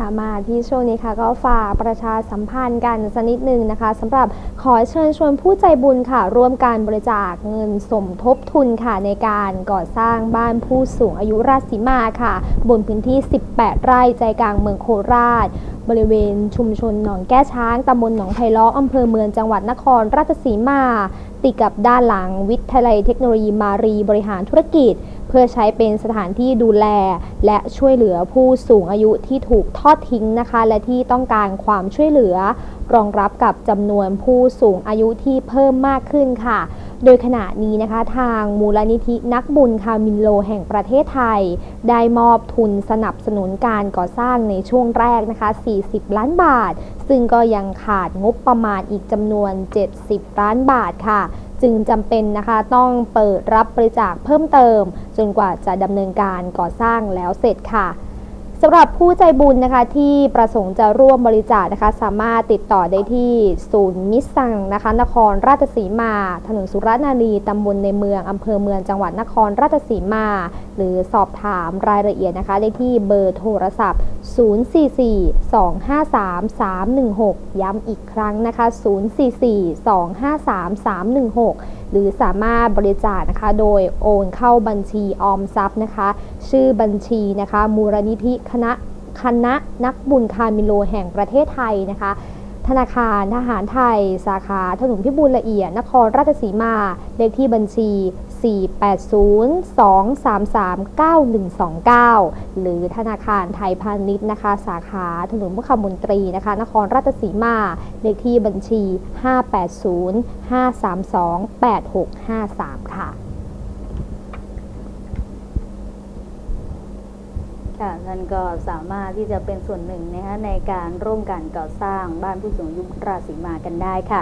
ค่ะมาที่ช่วงนี้ค่ะ ก็ฝากประชาสัมพันธ์กันสักนิดนึงนะคะสำหรับขอเชิญชวนผู้ใจบุญค่ะ ร่วมการบริจาคเงินสมทบทุนค่ะในการก่อสร้างบ้านผู้สูงอายุราชสีมาค่ะ บนพื้นที่ 18 ไร่ใจกลางเมืองโคราช บริเวณชุมชนหนองแก้ช้างตำบลหนองไผ่ล้ออำเภอเมืองจังหวัดนครราชสีมา ติดกับด้านหลังวิทยาลัยเทคโนโลยีมารีบริหารธุรกิจ เพื่อใช้เป็นสถานที่ดูแล และช่วยเหลือผู้สูงอายุที่ถูกทอดทิ้งนะคะ และที่ต้องการความช่วยเหลือ รองรับกับจำนวนผู้สูงอายุที่เพิ่มมากขึ้นค่ะ โดยขณะนี้นะคะทางมูลนิธินักบุญคามินโลแห่งประเทศไทย ได้มอบทุนสนับสนุนการก่อสร้างในช่วงแรกนะคะ 40 ล้านบาท ซึ่งก็ยังขาดงบประมาณอีกจำนวน 70 ล้านบาทค่ะ จึงจำเป็นนะคะต้องเปิดรับบริจาคเพิ่มเติม จนกว่าจะดำเนินการก่อสร้างแล้วเสร็จค่ะสำหรับผู้ใจบุญนะคะที่ประสงค์จะร่วมบริจาคนะคะ สามารถติดต่อได้ที่ศูนย์มิสซังนะคะ นครราชสีมา ถนนสุรนารีตำบลในเมืองอำเภอเมืองจังหวัดนครราชสีมา หรือสอบถามรายละเอียดนะคะ ได้ที่เบอร์โทรศัพท์ 044-253-316 ย้ำอีกครั้งนะคะ 044-253-316 หรือสามารถบริจาคนะคะ โดยโอนเข้าบัญชีออมทรัพย์นะคะ ชื่อบัญชีนะคะ มูลนิธิคณะคณะนักบุญคามิโลแห่งประเทศไทยนะคะธนาคารทหารไทย สาขาถนนพิบูลละเอียด นครราชสีมา เลขที่บัญชี 480-233-9129 หรือธนาคารไทยพาณิชย์นะคะ สาขาถนนพุทธมนตรีนะคะ นครราชสีมา เลขที่บัญชี 580-532-8653 ค่ะค่ะนั่นก็สามารถที่จะเป็นส่วนหนึ่งนะคะในการร่วมกันก่อสร้างบ้านผู้สูงอายุราศีมากันได้ค่ะ